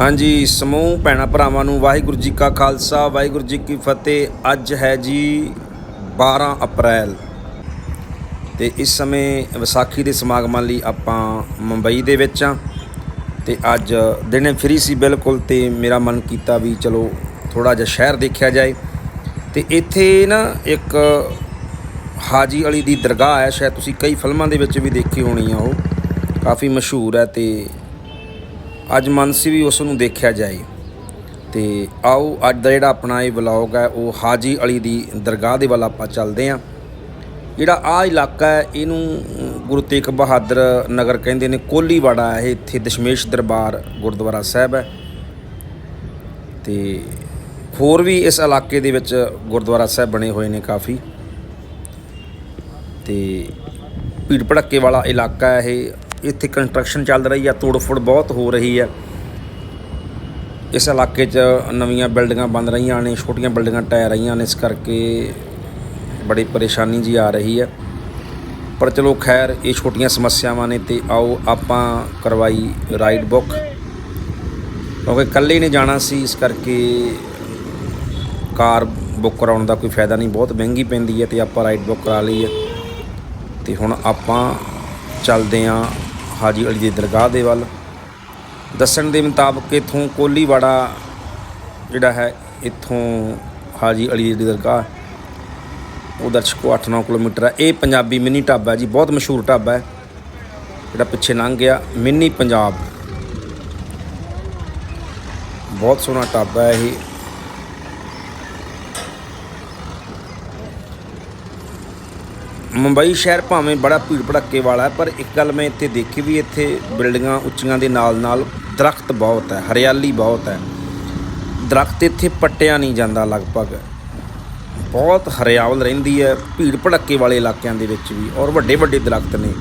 ਹਾਂਜੀ, ਸਮੂਹ ਭੈਣਾਂ ਭਰਾਵਾਂ ਨੂੰ ਵਾਹਿਗੁਰੂ ਜੀ ਕਾ ਖਾਲਸਾ, ਵਾਹਿਗੁਰੂ ਜੀ ਕੀ ਫਤਿਹ। ਅੱਜ ਹੈ ਜੀ 12 ਅਪ੍ਰੈਲ। ਤੇ ਇਸ ਸਮੇਂ ਵਿਸਾਖੀ ਦੇ ਸਮਾਗਮਾਂ ਲਈ ਆਪਾਂ ਮੁੰਬਈ ਦੇ ਵਿੱਚ ਆ। ਤੇ ਅੱਜ ਦਿਨੇ ਫ੍ਰੀ ਸੀ ਬਿਲਕੁਲ ਤੇ ਮੇਰਾ ਮਨ ਕੀਤਾ ਵੀ ਚਲੋ ਥੋੜਾ ਜਿਹਾ ਸ਼ਹਿਰ ਦੇਖਿਆ ਜਾਏ। ਤੇ ਇੱਥੇ ਨਾ ਇੱਕ ਹਾਜੀ ਅਲੀ ਦੀ ਦਰਗਾਹ ਹੈ, ਸ਼ਾਇਦ ਤੁਸੀਂ ਕਈ ਫਿਲਮਾਂ ਦੇ ਵਿੱਚ ਵੀ ਦੇਖੀ ਹੋਣੀ ਆ ਉਹ। ਕਾਫੀ ਮਸ਼ਹੂਰ ਹੈ ਤੇ ਅੱਜ ਮਨ ਸੀ ਵੀ ਉਸ ਨੂੰ ਦੇਖਿਆ ਜਾਏ। ਤੇ ਆਓ ਅੱਜ ਦਾ ਜਿਹੜਾ ਆਪਣਾ ਇਹ ਵਲੌਗ ਹੈ, ਉਹ ਹਾਜੀ ਅਲੀ ਦੀ ਦਰਗਾਹ ਦੇ ਵੱਲ ਆਪਾਂ ਚੱਲਦੇ ਹਾਂ। ਜਿਹੜਾ ਆ ਇਲਾਕਾ ਹੈ, ਇਹਨੂੰ ਗੁਰੂ ਤੇਗ ਬਹਾਦਰ ਨਗਰ ਕਹਿੰਦੇ ਨੇ, ਕੋਲੀਵਾੜਾ ਹੈ। ਇਹ ਇੱਥੇ ਦਸ਼ਮੇਸ਼ ਦਰਬਾਰ ਗੁਰਦੁਆਰਾ ਸਾਹਿਬ ਹੈ। ਤੇ ਹੋਰ ਵੀ ਇਸ ਇਲਾਕੇ ਦੇ ਵਿੱਚ ਗੁਰਦੁਆਰਾ ਸਾਹਿਬ ਬਣੇ ਹੋਏ ਨੇ ਕਾਫੀ। ਤੇ ਭੀੜ ਭੜੱਕੇ ਵਾਲਾ ਇਲਾਕਾ ਹੈ ਇਹ। ਇੱਥੇ ਕੰਸਟਰਕਸ਼ਨ ਚੱਲ ਰਹੀ ਆ, ਤੋੜ-ਫੋੜ ਬਹੁਤ ਹੋ ਰਹੀ ਹੈ ਇਸ ਇਲਾਕੇ 'ਚ ਨਵੀਆਂ ਬਿਲਡਿੰਗਾਂ ਬਣ ਰਹੀਆਂ ਨੇ, ਛੋਟੀਆਂ ਬਿਲਡਿੰਗਾਂ ਟਹਿ ਰਹੀਆਂ ਨੇ, ਇਸ ਕਰਕੇ ਬੜੀ ਪਰੇਸ਼ਾਨੀ ਜੀ ਆ ਰਹੀ ਹੈ ਪਰ ਚਲੋ ਖੈਰ, ਇਹ ਛੋਟੀਆਂ ਸਮੱਸਿਆਵਾਂ ਨੇ ਤੇ ਆਓ ਆਪਾਂ ਕਰਵਾਈ ਰਾਈਡ ਬੁੱਕ। ਕਿਉਂਕਿ ਇਕੱਲੇ ਨੇ ਜਾਣਾ ਸੀ, ਇਸ ਕਰਕੇ ਕਾਰ ਬੁੱਕ ਕਰਾਉਣ ਦਾ ਕੋਈ ਫਾਇਦਾ ਨਹੀਂ, ਬਹੁਤ ਮਹਿੰਗੀ ਪੈਂਦੀ ਹੈ ਤੇ ਆਪਾਂ ਰਾਈਡ ਬੁੱਕ ਕਰਾ ਲਈ ਹੈ ਤੇ ਹੁਣ ਆਪਾਂ ਚੱਲਦੇ ਆਂ ਹਾਜੀ ਅਲੀ ਦੀ ਦਰਗਾਹ ਦੇ ਵੱਲ। ਦੱਸਣ ਦੇ ਮੁਤਾਬਕ ਇਥੋਂ ਕੋਲੀਵਾੜਾ ਜਿਹੜਾ ਹੈ, ਇਥੋਂ ਹਾਜੀ ਅਲੀ ਦੀ ਦਰਗਾਹ। ਉਹ ਦਰਸ਼ਕੋ 8-9 ਕਿਲੋਮੀਟਰ ਹੈ। ਇਹ ਪੰਜਾਬੀ ਮਿੰਨੀ ਢਾਬਾ ਜੀ, ਬਹੁਤ ਮਸ਼ਹੂਰ ਢਾਬਾ ਹੈ। ਜਿਹੜਾ ਪਿੱਛੇ ਲੰਘ ਗਿਆ, ਮਿੰਨੀ ਪੰਜਾਬ। ਬਹੁਤ ਸੋਹਣਾ ਢਾਬਾ ਹੈ ਇਹ। ਮੁੰਬਈ ਸ਼ਹਿਰ ਭਾਵੇਂ ਬੜਾ ਭੀੜ ਭੜੱਕੇ ਵਾਲਾ ਹੈ, ਪਰ ਇੱਕ ਗੱਲ ਮੈਂ ਇੱਥੇ ਦੇਖੀ ਵੀ ਇੱਥੇ ਬਿਲਡਿੰਗਾਂ ਉੱਚੀਆਂ ਦੇ ਨਾਲ ਨਾਲ ਦਰਖਤ ਬਹੁਤ ਹੈ, ਹਰਿਆਲੀ ਬਹੁਤ ਹੈ। ਦਰਖਤ ਇੱਥੇ ਪੱਟਿਆ ਨਹੀਂ ਜਾਂਦਾ ਲਗਭਗ। ਬਹੁਤ ਹਰਿਆਵਲ ਰਹਿੰਦੀ ਹੈ, ਭੀੜ ਭੜੱਕੇ ਵਾਲੇ ਇਲਾਕਿਆਂ ਦੇ ਵਿੱਚ ਵੀ ਔਰ ਵੱਡੇ ਵੱਡੇ ਦਰਖਤ ਨੇ।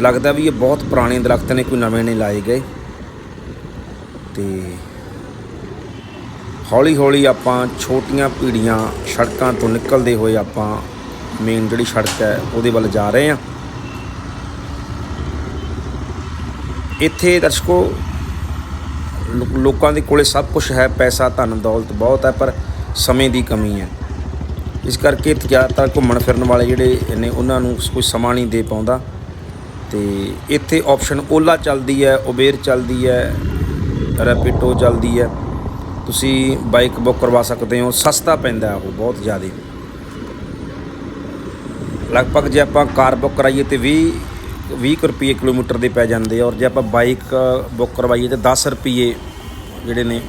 ਲੱਗਦਾ ਵੀ ਇਹ ਬਹੁਤ ਪੁਰਾਣੇ ਦਰਖਤ ਨੇ, ਕੋਈ ਨਵੇਂ ਨਹੀਂ ਲਾਏ ਗਏ। ਤੇ ਹੌਲੀ ਹੌਲੀ ਆਪਾਂ ਛੋਟੀਆਂ ਪੀੜੀਆਂ ਸੜਕਾਂ ਤੋਂ ਨਿਕਲਦੇ ਹੋਏ ਆਪਾਂ ਮੇਨ ਜਿਹੜੀ ਸੜਕ ਹੈ, ਉਹਦੇ ਵੱਲ ਜਾ ਰਹੇ ਹਾਂ। ਇੱਥੇ ਦਰਸ਼ਕੋ, ਲੋਕਾਂ ਦੇ ਕੋਲੇ ਸਭ ਕੁਝ ਹੈ, ਪੈਸਾ, ਧਨ, ਦੌਲਤ ਬਹੁਤ ਹੈ, ਪਰ ਸਮੇਂ ਦੀ ਕਮੀ ਹੈ। ਇਸ ਕਰਕੇ ਜ਼ਿਆਦਾਤਰ ਘੁੰਮਣ ਫਿਰਨ ਵਾਲੇ ਜਿਹੜੇ ਨੇ, ਉਹਨਾਂ ਨੂੰ ਕੋਈ ਸਮਾਂ ਨਹੀਂ ਦੇ ਪਾਉਂਦਾ। ਤੇ ਇੱਥੇ ਆਪਸ਼ਨ ਓਲਾ ਚੱਲਦੀ ਹੈ, ਉਬੇਰ ਚੱਲਦੀ ਹੈ, ਰੈਪਿਡੋ ਚੱਲਦੀ ਹੈ। ਤੁਸੀਂ ਬਾਈਕ ਬੁੱਕ ਕਰਵਾ ਸਕਦੇ ਹੋ, ਸਸਤਾ ਪੈਂਦਾ ਉਹ, ਬਹੁਤ ਜ਼ਿਆਦਾ। ਲਗਭਗ ਜੇ ਆਪਾਂ ਕਾਰ ਬੁੱਕ ਕਰਾਈਏ ਤੇ 20 20 ਕੁ ਰੁਪਏ ਕਿਲੋਮੀਟਰ ਦੇ ਪੈ ਜਾਂਦੇ ਆ, ਔਰ ਜੇ ਆਪਾਂ ਬਾਈਕ ਬੁੱਕ ਕਰਵਾਈਏ ਤੇ 10 ਰੁਪਏ ਜਿਹੜੇ ਨੇ,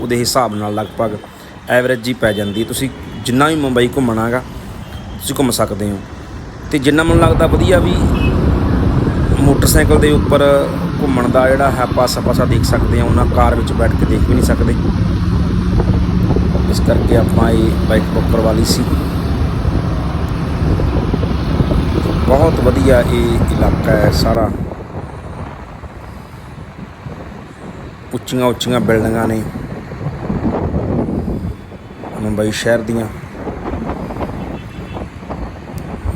ਉਹਦੇ ਹਿਸਾਬ ਨਾਲ ਲਗਭਗ ਐਵਰੇਜ ਜੀ ਪੈ ਜਾਂਦੀ ਹੈ। ਤੁਸੀਂ ਜਿੰਨਾ ਵੀ ਮੁੰਬਈ ਘੁੰਮਣਾਗਾ ਤੁਸੀਂ ਘੁੰਮ ਸਕਦੇ ਹੋ। ਤੇ ਜਿੰਨਾ ਮੈਨੂੰ ਲੱਗਦਾ ਵਧੀਆ ਵੀ ਮੋਟਰਸਾਈਕਲ ਦੇ ਉੱਪਰ ਘੁੰਮਣ ਦਾ ਜਿਹੜਾ ਹੈ ਪਾਸਾ ਪਾਸਾ ਦੇਖ ਸਕਦੇ ਆ ਉਹਨਾਂ ਕਾਰ ਵਿੱਚ ਬੈਠ ਕੇ ਦੇਖ ਵੀ ਨਹੀਂ ਸਕਦੇ। ਇਸ ਕਰਕੇ ਆਪਾਂ ਇਹ ਬਾਈਕ ਬੁੱਕ ਕਰਵਾ ਲਈ ਸੀ। ਬਹੁਤ ਵਧੀਆ ਇਹ ਇਲਾਕਾ ਹੈ, ਸਾਰਾ। ਉੱਚੀਆਂ ਉੱਚੀਆਂ ਬਿਲਡਿੰਗਾਂ ਨੇ ਮੁੰਬਈ ਸ਼ਹਿਰ ਦੀਆਂ।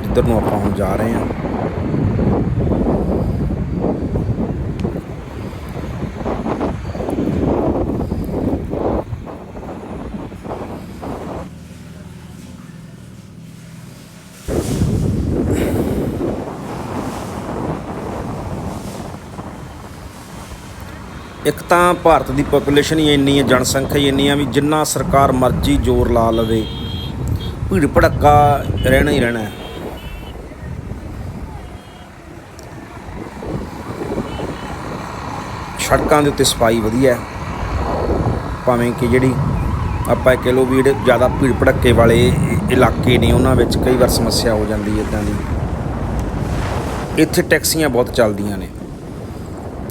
ਜਿੱਧਰ ਨੂੰ ਆਪਾਂ ਹੁਣ ਜਾ ਰਹੇ ਹਾਂ। ਇੱਕ ਤਾਂ ਭਾਰਤ ਦੀ ਪੋਪੂਲੇਸ਼ਨ ਹੀ ਇੰਨੀ ਹੈ, ਜਨਸੰਖਿਆ ਹੀ ਇੰਨੀ ਆ ਵੀ ਜਿੰਨਾ ਸਰਕਾਰ ਮਰਜ਼ੀ ਜ਼ੋਰ ਲਾ ਲਵੇ। ਭੀੜ ਭੜੱਕਾ ਰਹਿਣਾ ਹੀ ਰਹਿਣਾ ਹੈ। ਸੜਕਾਂ ਦੇ ਉੱਤੇ ਸਫ਼ਾਈ ਵਧੀਆ ਹੈ। ਭਾਵੇਂ ਕਿ ਜਿਹੜੀ ਆਪਾਂ ਇਹ ਕਹਿ ਲਓ ਵੀ ਜਿਹੜੇ ਜ਼ਿਆਦਾ ਭੀੜ ਭੜੱਕੇ ਵਾਲੇ ਇਲਾਕੇ ਨੇ, ਉਹਨਾਂ ਵਿੱਚ ਕਈ ਵਾਰ ਸਮੱਸਿਆ ਹੋ ਜਾਂਦੀ ਹੈ ਇਦਾਂ ਦੀ। ਇੱਥੇ ਟੈਕਸੀਆਂ ਬਹੁਤ ਚੱਲਦੀਆਂ ਨੇ।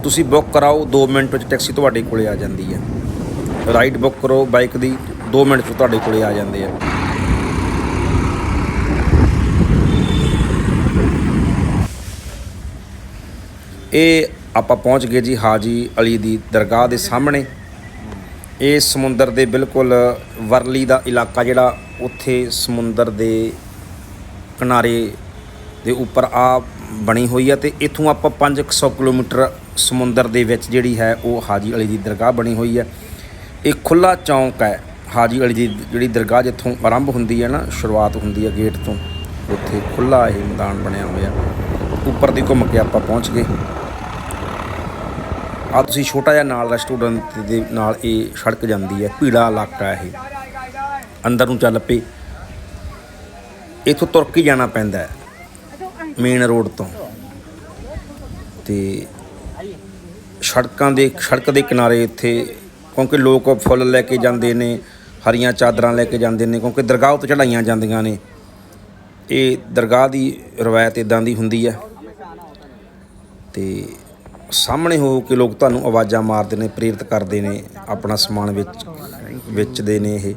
ਤੁਸੀਂ ਬੁੱਕ ਕਰਾਓ 2 ਮਿੰਟ ਵਿੱਚ ਟੈਕਸੀ ਤੁਹਾਡੇ ਕੋਲੇ ਆ ਜਾਂਦੀ ਹੈ। ਰਾਈਡ ਬੁੱਕ ਕਰੋ ਬਾਈਕ ਦੀ 2 ਮਿੰਟ 'ਚ ਤੁਹਾਡੇ ਕੋਲੇ ਆ ਜਾਂਦੇ ਆ। ਇਹ ਆਪਾਂ ਪਹੁੰਚ ਗਏ ਜੀ ਹਾਜੀ ਅਲੀ ਦੀ ਦਰਗਾਹ ਦੇ ਸਾਹਮਣੇ। ਇਹ ਸਮੁੰਦਰ ਦੇ ਬਿਲਕੁਲ ਵਰਲੀ ਦਾ ਇਲਾਕਾ ਜਿਹੜਾ, ਉੱਥੇ ਸਮੁੰਦਰ ਦੇ ਕਿਨਾਰੇ ਦੇ ਉੱਪਰ ਆ ਬਣੀ ਹੋਈ ਹੈ ਤੇ ਇੱਥੋਂ ਆਪਾਂ 500 ਕਿਲੋਮੀਟਰ ਸਮੁੰਦਰ ਦੇ ਵਿੱਚ ਜਿਹੜੀ ਹੈ ਉਹ ਹਾਜੀ ਅਲੀ ਦੀ ਦਰਗਾਹ ਬਣੀ ਹੋਈ ਹੈ ਇਹ ਖੁੱਲਾ ਚੌਂਕ ਹੈ। ਹਾਜੀ ਅਲੀ ਦੀ ਜਿਹੜੀ ਦਰਗਾਹ ਜਿੱਥੋਂ ਆਰੰਭ ਹੁੰਦੀ ਹੈ ਨਾ, ਸ਼ੁਰੂਆਤ ਹੁੰਦੀ ਹੈ ਗੇਟ ਤੋਂ, ਉੱਥੇ ਖੁੱਲਾ ਇਹ ਮੈਦਾਨ ਬਣਿਆ ਹੋਇਆ। ਉੱਪਰ ਦੀ ਘੁੰਮ ਕੇ ਆਪਾਂ ਪਹੁੰਚ ਗਏ। ਆ ਤੁਸੀਂ ਛੋਟਾ ਜਿਹਾ ਨਾਲ ਰੈਸਟੋਰੈਂਟ ਦੇ ਨਾਲ ਇਹ ਸੜਕ ਜਾਂਦੀ ਹੈ। ਭੀੜਾ ਇਲਾਕਾ ਇਹ। ਅੰਦਰ ਨੂੰ ਚੱਲ ਪਏ। ਇੱਥੋਂ ਤੁਰ ਕੇ ਜਾਣਾ ਪੈਂਦਾ ਹੈ। ਮੇਨ ਰੋਡ ਤੋਂ। ਤੇ ਸੜਕਾਂ ਦੇ, ਸੜਕ ਦੇ ਕਿਨਾਰੇ ਇੱਥੇ, ਕਿਉਂਕਿ ਲੋਕ ਫੁੱਲ ਲੈ ਕੇ ਜਾਂਦੇ ਨੇ, ਹਰੀਆਂ ਚਾਦਰਾਂ ਲੈ ਕੇ ਜਾਂਦੇ ਨੇ, ਕਿਉਂਕਿ ਦਰਗਾਹ ਉੱਤੇ ਚੜਾਈਆਂ ਜਾਂਦੀਆਂ ਨੇ। ਇਹ ਦਰਗਾਹ ਦੀ ਰਵਾਇਤ ਇਦਾਂ ਦੀ ਹੁੰਦੀ ਹੈ। ਤੇ ਸਾਹਮਣੇ ਹੋ ਕੇ ਲੋਕ ਤੁਹਾਨੂੰ ਆਵਾਜ਼ਾਂ ਮਾਰਦੇ ਨੇ, ਪ੍ਰੇਰਿਤ ਕਰਦੇ ਨੇ, ਆਪਣਾ ਸਮਾਨ ਵਿੱਚ, ਵੇਚਦੇ ਨੇ ਇਹ।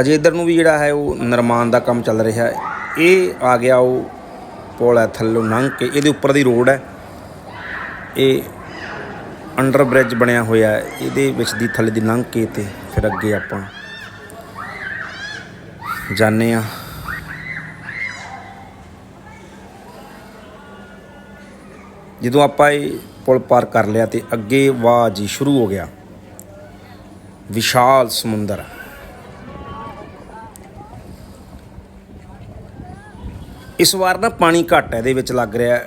ਅਜੇ ਇਧਰ ਨੂੰ ਵੀ ਜਿਹੜਾ ਹੈ ਉਹ ਨਿਰਮਾਣ ਦਾ ਕੰਮ ਚੱਲ ਰਿਹਾ ਹੈ। ਇਹ ਆ ਗਿਆ ਉਹ ਪੁਲ ਹੈ ਥੱਲੋਂ ਲੰਘ ਕੇ, ਇਹਦੇ ਉੱਪਰ ਦੀ ਰੋਡ ਹੈ। ਇਹ ਅੰਡਰ ਬ੍ਰਿਜ ਬਣਿਆ ਹੋਇਆ ਹੈ, ਇਹਦੇ ਵਿੱਚ ਦੀ ਥੱਲੇ ਦੀ ਲੰਘ ਕੇ ਤੇ ਫਿਰ ਅੱਗੇ ਆਪਾਂ ਜਾਣੇ ਆ ਜਦੋਂ ਆਪਾਂ ਇਹ ਪੁਲ ਪਾਰ ਕਰ ਲਿਆ ਤੇ ਅੱਗੇ ਵਾਹ ਜੀ ਸ਼ੁਰੂ ਹੋ ਗਿਆ। ਵਿਸ਼ਾਲ ਸਮੁੰਦਰ। ਇਸ ਵਾਰ ਨਾ ਪਾਣੀ ਘੱਟ ਹੈ, ਇਹਦੇ ਵਿੱਚ ਲੱਗ ਰਿਹਾ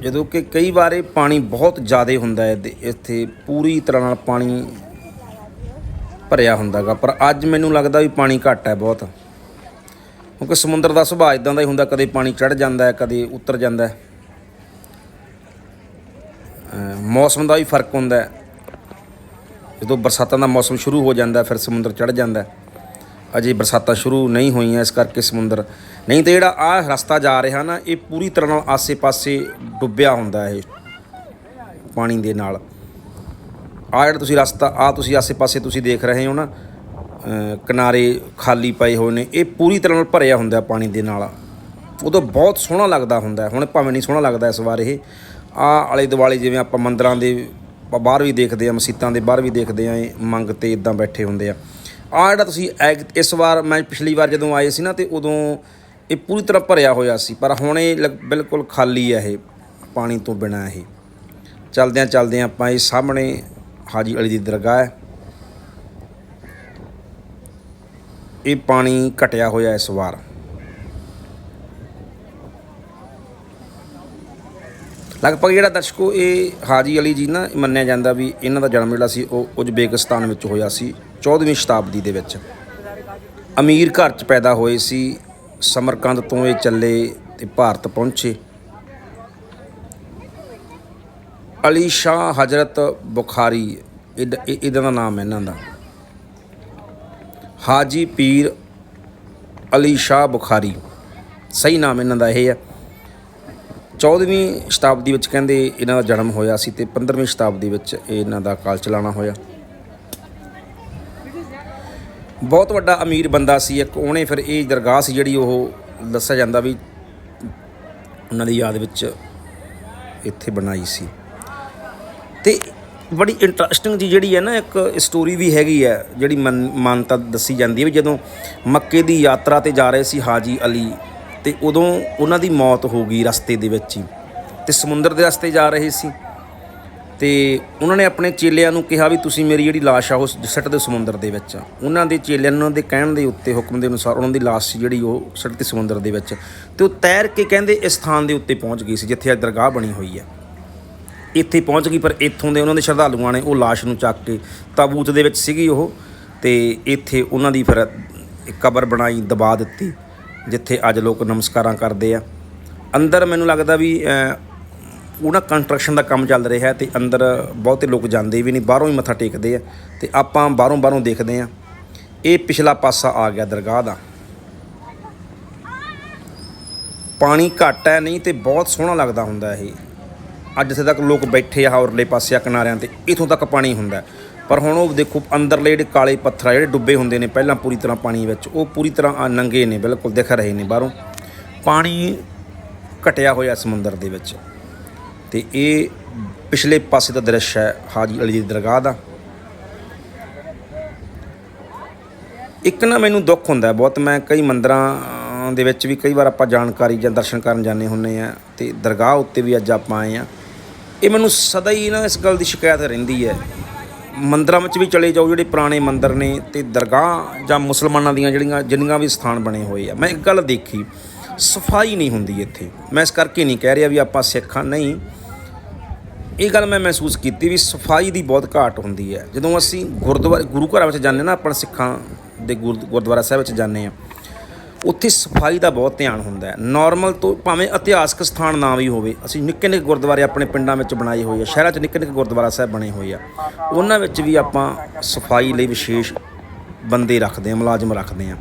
ਜਦੋਂ ਕਿ ਕਈ ਵਾਰ ਪਾਣੀ ਬਹੁਤ ਜ਼ਿਆਦਾ ਹੁੰਦਾ ਹੈ ਇੱਥੇ ਪੂਰੀ ਤਰ੍ਹਾਂ ਨਾਲ ਪਾਣੀ ਭਰਿਆ ਹੁੰਦਾਗਾ। ਪਰ ਅੱਜ ਮੈਨੂੰ ਲੱਗਦਾ ਵੀ ਪਾਣੀ ਘੱਟ ਹੈ ਬਹੁਤ। ਕਿਉਂਕਿ ਸਮੁੰਦਰ ਦਾ ਸੁਭਾਅ ਇਦਾਂ ਦਾ ਹੀ ਹੁੰਦਾ, ਕਦੇ ਪਾਣੀ ਚੜ ਜਾਂਦਾ ਹੈ, ਕਦੇ ਉਤਰ ਜਾਂਦਾ ਹੈ। ਮੌਸਮ ਦਾ ਵੀ ਫ਼ਰਕ ਹੁੰਦਾ ਜਦੋਂ ਬਰਸਾਤਾਂ ਦਾ ਮੌਸਮ ਸ਼ੁਰੂ ਹੋ ਜਾਂਦਾ ਫਿਰ ਸਮੁੰਦਰ ਚੜ ਜਾਂਦਾ ਅਜੇ ਬਰਸਾਤਾਂ ਸ਼ੁਰੂ ਨਹੀਂ ਹੋਈਆਂ ਇਸ ਕਰਕੇ ਸਮੁੰਦਰ ਨਹੀਂ ਤੇ ਜਿਹੜਾ ਆ ਰਸਤਾ ਜਾ ਰਿਹਾ ਨਾ, ਇਹ ਪੂਰੀ ਤਰ੍ਹਾਂ ਨਾਲ ਆਸੇ-ਪਾਸੇ ਡੁੱਬਿਆ ਹੁੰਦਾ ਇਹ ਪਾਣੀ ਦੇ ਨਾਲ। ਆ ਜਿਹੜਾ ਤੁਸੀਂ ਰਸਤਾ ਆ ਤੁਸੀਂ ਆਸੇ-ਪਾਸੇ ਤੁਸੀਂ ਦੇਖ ਰਹੇ ਹੋ ਨਾ ਕਿਨਾਰੇ ਖਾਲੀ ਪਏ ਹੋਏ ਨੇ, ਇਹ ਪੂਰੀ ਤਰ੍ਹਾਂ ਨਾਲ ਭਰਿਆ ਹੁੰਦਾ ਪਾਣੀ ਦੇ ਨਾਲ। ਉਦੋਂ ਬਹੁਤ ਸੋਹਣਾ ਲੱਗਦਾ ਹੁੰਦਾ ਹੁਣ ਭਾਵੇਂ ਨਹੀਂ ਸੋਹਣਾ ਲੱਗਦਾ ਇਸ ਵਾਰ ਇਹ। ਆ ਆਲੇ ਦੁਆਲੇ ਜਿਵੇਂ ਆਪਾਂ ਮੰਦਰਾਂ ਦੇ ਆਪਾਂ ਬਾਹਰ ਵੀ ਦੇਖਦੇ ਆ ਮਸੀਤਾਂ ਦੇ ਬਾਹਰ ਵੀ ਦੇਖਦੇ ਆ ਇਹ ਮੰਗ ਤੇ ਇਦਾਂ ਬੈਠੇ ਹੁੰਦੇ ਆ। ਆ ਜਿਹੜਾ ਤੁਸੀਂ ਐਗ- ਇਸ ਵਾਰ ਮੈਂ ਪਿਛਲੀ ਵਾਰ ਜਦੋਂ ਆਏ ਸੀ ਨਾ ਤੇ ਉਦੋਂ ਇਹ ਪੂਰੀ ਤਰ੍ਹਾਂ ਭਰਿਆ ਹੋਇਆ ਸੀ, ਪਰ ਹੁਣ ਇਹ ਲਗ- ਬਿਲਕੁਲ ਖਾਲੀ ਹੈ ਇਹ ਪਾਣੀ ਤੋਂ ਬਿਨਾ ਇਹ। ਚਲਦਿਆਂ ਚਲਦਿਆਂ ਆਪਾਂ ਇਹ ਸਾਹਮਣੇ ਹਾਜੀ ਅਲੀ ਦੀ ਦਰਗਾਹ ਹੈ। ਇਹ ਪਾਣੀ ਘਟਿਆ ਹੋਇਆ ਇਸ ਵਾਰ। ਲਗਭਗ ਜਿਹੜਾ ਦਰਸ਼ਕੋ ਇਹ ਹਾਜੀ ਅਲੀ ਜੀ ਨਾ ਮੰਨਿਆ ਜਾਂਦਾ ਵੀ ਇਹਨਾਂ ਦਾ ਜਨਮ ਜਿਹੜਾ ਸੀ, ਉਹ ਉਜ਼ਬੇਕਿਸਤਾਨ ਵਿੱਚ ਹੋਇਆ ਸੀ। 14ਵੀਂ ਸ਼ਤਾਬਦੀ ਦੇ ਵਿੱਚ ਅਮੀਰ ਘਰ 'ਚ ਪੈਦਾ ਹੋਏ ਸੀ, ਸਮਰਕੰਦ ਤੋਂ ਇਹ ਚੱਲੇ ਤੇ ਭਾਰਤ ਪਹੁੰਚੇ। ਅਲੀ ਸ਼ਾਹ ਹਜ਼ਰਤ ਬੁਖਾਰੀ ਇਹਦਾ ਇਹ- ਦਾ ਨਾਮ ਹੈ ਇਹਨਾਂ ਦਾ। ਹਾਜੀ ਪੀਰ ਅਲੀ ਸ਼ਾਹ ਬੁਖਾਰੀ, ਸਹੀ ਨਾਮ ਇਹਨਾਂ ਦਾ ਇਹ ਹੈ। 14ਵੀਂ ਸ਼ਤਾਬਦੀ ਵਿੱਚ ਕਹਿੰਦੇ ਇਹਨਾਂ ਦਾ ਜਨਮ ਹੋਇਆ ਸੀ ਤੇ 15ਵੀਂ ਸ਼ਤਾਬਦੀ ਵਿੱਚ ਇਹਨਾਂ ਦਾ ਕਾਲ ਚਲਾਣਾ ਹੋਇਆ। ਬਹੁਤ ਵੱਡਾ ਅਮੀਰ ਬੰਦਾ ਸੀ, ਇੱਕ ਉਹਨੇ ਫਿਰ ਇਹ ਦਰਗਾਹ ਸੀ ਜਿਹੜੀ ਉਹ ਦੱਸਿਆ ਜਾਂਦਾ ਵੀ ਉਹਨਾਂ ਦੀ ਯਾਦ ਵਿੱਚ ਇੱਥੇ ਬਣਾਈ ਸੀ। ਤੇ ਬੜੀ ਇੰਟਰਸਟਿੰਗ ਜੀ ਜਿਹੜੀ ਹੈ ਨਾ, ਇੱਕ ਸਟੋਰੀ ਵੀ ਹੈਗੀ ਹੈ, ਜਿਹੜੀ ਮਨ- ਮਾਨਤਾ ਦੱਸੀ ਜਾਂਦੀ ਹੈ ਵੀ ਜਦੋਂ ਮੱਕੇ ਦੀ ਯਾਤਰਾ ਤੇ ਜਾ ਰਹੇ ਸੀ ਹਾਜੀ ਅਲੀ ਤੇ ਉਦੋਂ ਉਹਨਾਂ ਦੀ ਮੌਤ ਹੋ ਗਈ ਰਸਤੇ ਦੇ ਵਿੱਚ ਹੀ ਤੇ ਸਮੁੰਦਰ ਦੇ ਰਸਤੇ ਜਾ ਰਹੇ ਸੀ। ਤੇ ਉਹਨਾਂ ਨੇ ਆਪਣੇ ਚੇਲਿਆਂ ਨੂੰ ਕਿਹਾ ਵੀ ਤੁਸੀਂ ਮੇਰੀ ਜਿਹੜੀ ਲਾਸ਼ ਆ, ਉਹ ਸਿੱਟ ਦੇ ਸਮੁੰਦਰ ਦੇ ਵਿੱਚ ਉਹਨਾਂ ਦੇ ਚੇਲਿਆਂ ਨੂੰ ਉਹਨਾਂ ਦੇ ਕਹਿਣ ਦੇ ਉੱਤੇ ਹੁਕਮ ਦੇ ਅਨੁਸਾਰ ਉਹਨਾਂ ਦੀ ਲਾਸ਼ ਸੀ ਜਿਹੜੀ ਉਹ ਸਿੱਟਤੀ ਸਮੁੰਦਰ ਦੇ ਵਿੱਚ। ਤੇ ਉਹ ਤੈਰ ਕੇ ਕਹਿੰਦੇ ਇਸ ਥਾਂ ਦੇ ਉੱਤੇ ਪਹੁੰਚ ਗਈ ਸੀ, ਜਿੱਥੇ ਅੱਜ ਦਰਗਾਹ ਬਣੀ ਹੋਈ ਹੈ। ਇੱਥੇ ਪਹੁੰਚ ਗਈ, ਪਰ ਇੱਥੋਂ ਦੇ ਉਹਨਾਂ ਦੇ ਸ਼ਰਧਾਲੂਆਂ ਨੇ ਉਹ ਲਾਸ਼ ਨੂੰ ਚੱਕ ਕੇ ਤਾਬੂਤ ਦੇ ਵਿੱਚ ਸੀਗੀ ਉਹ, ਤੇ ਇੱਥੇ ਉਹਨਾਂ ਦੀ ਫਿਰ ਕਬਰ ਬਣਾਈ, ਦਬਾ ਦਿੱਤੀ, ਜਿੱਥੇ ਅੱਜ ਲੋਕ ਨਮਸਕਾਰਾਂ ਕਰਦੇ ਆ। ਅੰਦਰ ਮੈਨੂੰ ਲੱਗਦਾ ਵੀ ਅਹ, ਉਹਨਾਂ ਕੰਸਟਰਕਸ਼ਨ ਦਾ ਕੰਮ ਚੱਲ ਰਿਹਾ ਹੈ ਤੇ ਅੰਦਰ ਬਹੁਤੇ ਲੋਕ ਜਾਂਦੇ ਵੀ ਨਹੀਂ ਬਾਹਰੋਂ ਹੀ ਮੱਥਾ ਟੇਕਦੇ ਆ ਤੇ ਆਪਾਂ ਬਾਹਰੋਂ ਬਾਹਰੋਂ ਦੇਖਦੇ ਆ। ਇਹ ਪਿਛਲਾ ਪਾਸਾ ਆ ਗਿਆ ਦਰਗਾਹ ਦਾ। ਪਾਣੀ ਘੱਟ ਹੈ ਨਹੀਂ ਤੇ ਬਹੁਤ ਸੋਹਣਾ ਲੱਗਦਾ ਹੁੰਦਾ ਇਹ। ਅੱਜ ਜਿੱਥੇ ਤੱਕ ਲੋਕ ਬੈਠੇ ਆ ਔਰਲੇ ਪਾਸੇ ਆ ਕਿਨਾਰਿਆਂ ਤੇ ਇਥੋਂ ਤੱਕ ਪਾਣੀ ਹੁੰਦਾ ਪਰ ਹੁਣ ਉਹ ਦੇਖੋ ਅੰਦਰਲੇ ਜਿਹੜੇ ਕਾਲੇ ਪੱਥਰ ਆ ਜਿਹੜੇ ਡੁੱਬੇ ਹੁੰਦੇ ਨੇ ਪਹਿਲਾਂ ਪੂਰੀ ਤਰ੍ਹਾਂ ਪਾਣੀ ਵਿੱਚ ਉਹ ਪੂਰੀ ਤਰ੍ਹਾਂ ਨੰਗੇ ਨੇ ਬਿਲਕੁਲ ਦਿਖ ਰਹੇ ਨੇ ਬਾਹਰੋਂ। ਪਾਣੀ ਘਟਿਆ ਹੋਇਆ ਸਮੁੰਦਰ ਦੇ ਵਿੱਚ। ਤੇ ਇਹ ਪਿਛਲੇ ਪਾਸੇ ਦਾ ਦ੍ਰਿਸ਼ ਹੈ ਹਾਜੀ ਅਲੀ ਦੀ ਦਰਗਾਹ ਦਾ। ਇੱਕ ਨਾ ਮੈਨੂੰ ਦੁੱਖ ਹੁੰਦਾ ਬਹੁਤ, ਮੈਂ ਕਈ ਮੰਦਰਾਂ ਦੇ ਵਿੱਚ ਵੀ ਕਈ ਵਾਰ ਆਪਾਂ ਜਾਣਕਾਰੀ ਜਾਂ ਦਰਸ਼ਨ ਕਰਨ ਜਾਂਦੇ ਹੁੰਨੇ ਆ ਤੇ ਦਰਗਾਹ ਉੱਤੇ ਵੀ ਅੱਜ ਆਪਾਂ ਆਏ ਆ ਇਹ ਮੈਨੂੰ ਸਦਾ ਹੀ ਨਾ ਇਸ ਗੱਲ ਦੀ ਸ਼ਿਕਾਇਤ ਰਹਿੰਦੀ ਹੈ। ਮੰਦਰਾਂ ਵਿੱਚ ਵੀ ਚਲੇ ਜਾਓ, ਜਿਹੜੇ ਪੁਰਾਣੇ ਮੰਦਰ ਨੇ ਤੇ ਦਰਗਾਹ ਜਾਂ ਮੁਸਲਮਾਨਾਂ ਦੀਆਂ ਜਿਹੜੀਆਂ, ਜਿੰਨੀਆਂ ਵੀ ਸਥਾਨ ਬਣੇ ਹੋਏ ਆ। ਮੈਂ ਇੱਕ ਗੱਲ ਦੇਖੀ, ਸਫ਼ਾਈ ਨਹੀਂ ਹੁੰਦੀ ਇੱਥੇ। ਮੈਂ ਇਸ ਕਰਕੇ ਨਹੀਂ ਕਹਿ ਰਿਹਾ ਵੀ ਆਪਾਂ ਸਿੱਖ ਹਾਂ। ਨਹੀਂ ਇਹ ਗੱਲ ਮੈਂ ਮਹਿਸੂਸ ਕੀਤੀ ਵੀ ਸਫ਼ਾਈ ਦੀ ਬਹੁਤ ਘਾਟ ਹੁੰਦੀ ਹੈ। ਜਦੋਂ ਅਸੀਂ ਗੁਰਦੁਆਰੇ, ਗੁਰੂ ਘਰਾਂ ਵਿੱਚ ਜਾਂਦੇ ਨਾ ਆਪਣਾ ਸਿੱਖਾਂ ਦੇ ਗੁਰ- ਗੁਰਦੁਆਰਾ ਸਾਹਿਬ ਵਿੱਚ ਜਾਂਦੇ ਆ ਉੱਥੇ ਸਫ਼ਾਈ ਦਾ ਬਹੁਤ ਧਿਆਨ ਹੁੰਦਾ ਹੈ। ਨਾਰਮਲ ਤੋਂ ਭਾਵੇਂ ਇਤਿਹਾਸਕ ਸਥਾਨ ਨਾ ਵੀ ਹੋਵੇ, ਅਸੀਂ ਨਿੱਕੇ ਨਿੱਕੇ ਗੁਰਦੁਆਰੇ ਆਪਣੇ ਪਿੰਡਾਂ ਵਿੱਚ ਬਣਾਏ ਹੋਏ ਆ, ਸ਼ਹਿਰਾਂ 'ਚ ਨਿੱਕੇ ਨਿੱਕੇ ਗੁਰਦੁਆਰਾ ਸਾਹਿਬ ਬਣੇ ਹੋਏ ਆ। ਉਹਨਾਂ ਵਿੱਚ ਵੀ ਆਪਾਂ ਸਫ਼ਾਈ ਲਈ ਵਿਸ਼ੇਸ਼ ਬੰਦੇ ਰੱਖਦੇ ਆ, ਮੁਲਾਜ਼ਮ ਰੱਖਦੇ ਆ।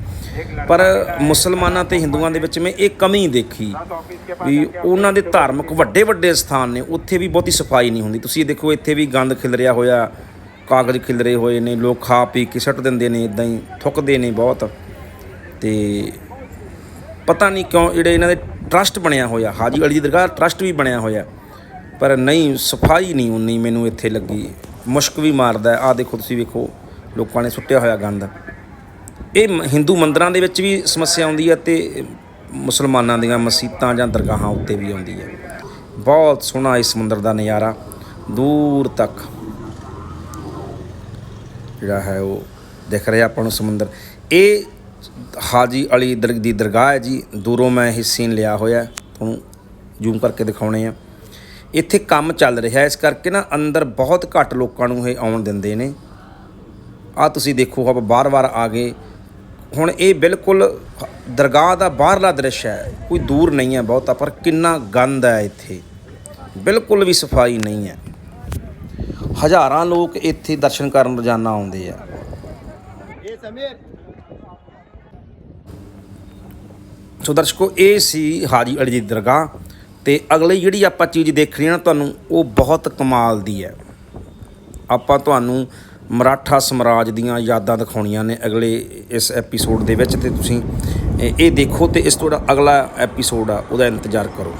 ਪਰ ਮੁਸਲਮਾਨਾਂ ਤੇ ਹਿੰਦੂਆਂ ਦੇ ਵਿੱਚ ਮੈਂ ਇਹ ਕਮੀ ਦੇਖੀ ਵੀ ਉਹਨਾਂ ਦੇ ਧਾਰਮਿਕ ਵੱਡੇ ਵੱਡੇ ਸਥਾਨ ਨੇ, ਉੱਥੇ ਵੀ ਬਹੁਤੀ ਸਫ਼ਾਈ ਨਹੀਂ ਹੁੰਦੀ। ਤੁਸੀਂ ਦੇਖੋ, ਇੱਥੇ ਵੀ ਗੰਦ ਖਿਲਰਿਆ ਹੋਇਆ, ਕਾਗਜ਼ ਖਿਲਰੇ ਹੋਏ ਨੇ, ਲੋਕ ਖਾ ਪੀ ਕੇ ਸੱਟ ਦਿੰਦੇ ਨੇ ਇਦਾਂ ਹੀ ਥੁੱਕਦੇ ਨੇ ਬਹੁਤ। ਤੇ ਪਤਾ ਨਹੀਂ ਕਿਉਂ ਜਿਹੜੇ ਇਹਨਾਂ ਦੇ ਟਰਸਟ ਬਣਿਆ ਹੋਇਆ, ਹਾਜੀ ਅਲੀ ਦੀ ਦਰਗਾਹ ਟਰਸਟ ਵੀ ਬਣਿਆ ਹੋਇਆ। ਪਰ ਨਹੀਂ, ਸਫ਼ਾਈ ਨਹੀਂ ਉਨੀ ਮੈਨੂੰ ਇੱਥੇ ਲੱਗੀ। ਮੁਸ਼ਕ ਵੀ ਮਾਰਦਾ ਆ ਦੇਖੋ ਤੁਸੀਂ ਵੇਖੋ। ਲੋਕਾਂ ਨੇ ਸੁੱਟਿਆ ਹੋਇਆ ਗੰਦ। ਇਹ ਮ- ਹਿੰਦੂ ਮੰਦਰਾਂ ਦੇ ਵਿੱਚ ਵੀ ਸਮੱਸਿਆ ਆਉਂਦੀ ਹੈ ਤੇ ਮੁਸਲਮਾਨਾਂ ਦੀਆਂ ਮਸੀਤਾਂ ਜਾਂ ਦਰਗਾਹਾਂ ਉੱਤੇ ਵੀ ਆਉਂਦੀ ਹੈ। ਬਹੁਤ ਸੋਹਣਾ ਇਸ ਸਮੁੰਦਰ ਦਾ ਨਜ਼ਾਰਾ। ਦੂਰ ਤੱਕ ਜਿਹੜਾ ਹੈ ਉਹ ਦਿਖ ਰਿਹਾ ਆਪਾਂ ਨੂੰ ਸਮੁੰਦਰ। ਇਹ ਹਾਜੀ ਅਲੀ ਦਰ ਦੀ ਦਰਗਾਹ ਹੈ ਜੀ। ਦੂਰੋਂ ਮੈਂ ਇਹ ਸੀਨ ਲਿਆ ਹੋਇਆ। ਤੁਹਾਨੂੰ ਜ਼ੂਮ ਕਰਕੇ ਦਿਖਾਉਣੇ ਆ। ਇੱਥੇ ਕੰਮ ਚੱਲ ਰਿਹਾ। ਇਸ ਕਰਕੇ ਨਾ ਅੰਦਰ ਬਹੁਤ ਘੱਟ ਲੋਕਾਂ ਨੂੰ ਇਹ ਆਉਣ ਦਿੰਦੇ ਨੇ। ਆ ਤੁਸੀਂ ਦੇਖੋ ਆਪਾਂ ਬਾਰ-ਬਾਰ ਆ ਗਏ। ਹੁਣ ਇਹ ਬਿਲਕੁਲ ਦਰਗਾਹ ਦਾ ਬਾਹਰਲਾ ਦ੍ਰਿਸ਼ ਹੈ। ਕੋਈ ਦੂਰ ਨਹੀਂ ਹੈ ਬਹੁਤਾ ਪਰ ਕਿੰਨਾ ਗੰਦ ਹੈ ਇੱਥੇ। ਬਿਲਕੁਲ ਵੀ ਸਫ਼ਾਈ ਨਹੀਂ ਹੈ। ਹਜ਼ਾਰਾਂ ਲੋਕ ਇੱਥੇ ਦਰਸ਼ਨ ਕਰਨ ਰੋਜ਼ਾਨਾ ਆਉਂਦੇ ਆ। ਸੋ ਦਰਸ਼ਕੋ ਇਹ ਸੀ ਹਾਜੀ ਅਲੀ ਦੀ ਦਰਗਾਹ ਤੇ ਅਗਲੀ ਜਿਹੜੀ ਆਪਾਂ ਚੀਜ਼ ਦੇਖਣੀ ਹੈ ਨਾ ਤੁਹਾਨੂੰ ਉਹ ਬਹੁਤ ਕਮਾਲ ਦੀ ਹੈ। ਆਪਾਂ ਤੁਹਾਨੂੰ ਮਰਾਠਾ ਸਮਰਾਜ ਦੀਆਂ ਯਾਦਾਂ ਦਿਖਾਉਣੀਆਂ ਨੇ ਅਗਲੇ ਇਸ ਐਪੀਸੋਡ ਦੇ ਵਿੱਚ ਤੇ ਤੁਸੀਂ ਇਹ ਦੇਖੋ ਤੇ ਇਸ ਤੋਂ ਜਿਹੜਾ ਅਗਲਾ ਐਪੀਸੋਡ ਆ, ਉਹਦਾ ਇੰਤਜ਼ਾਰ ਕਰੋ।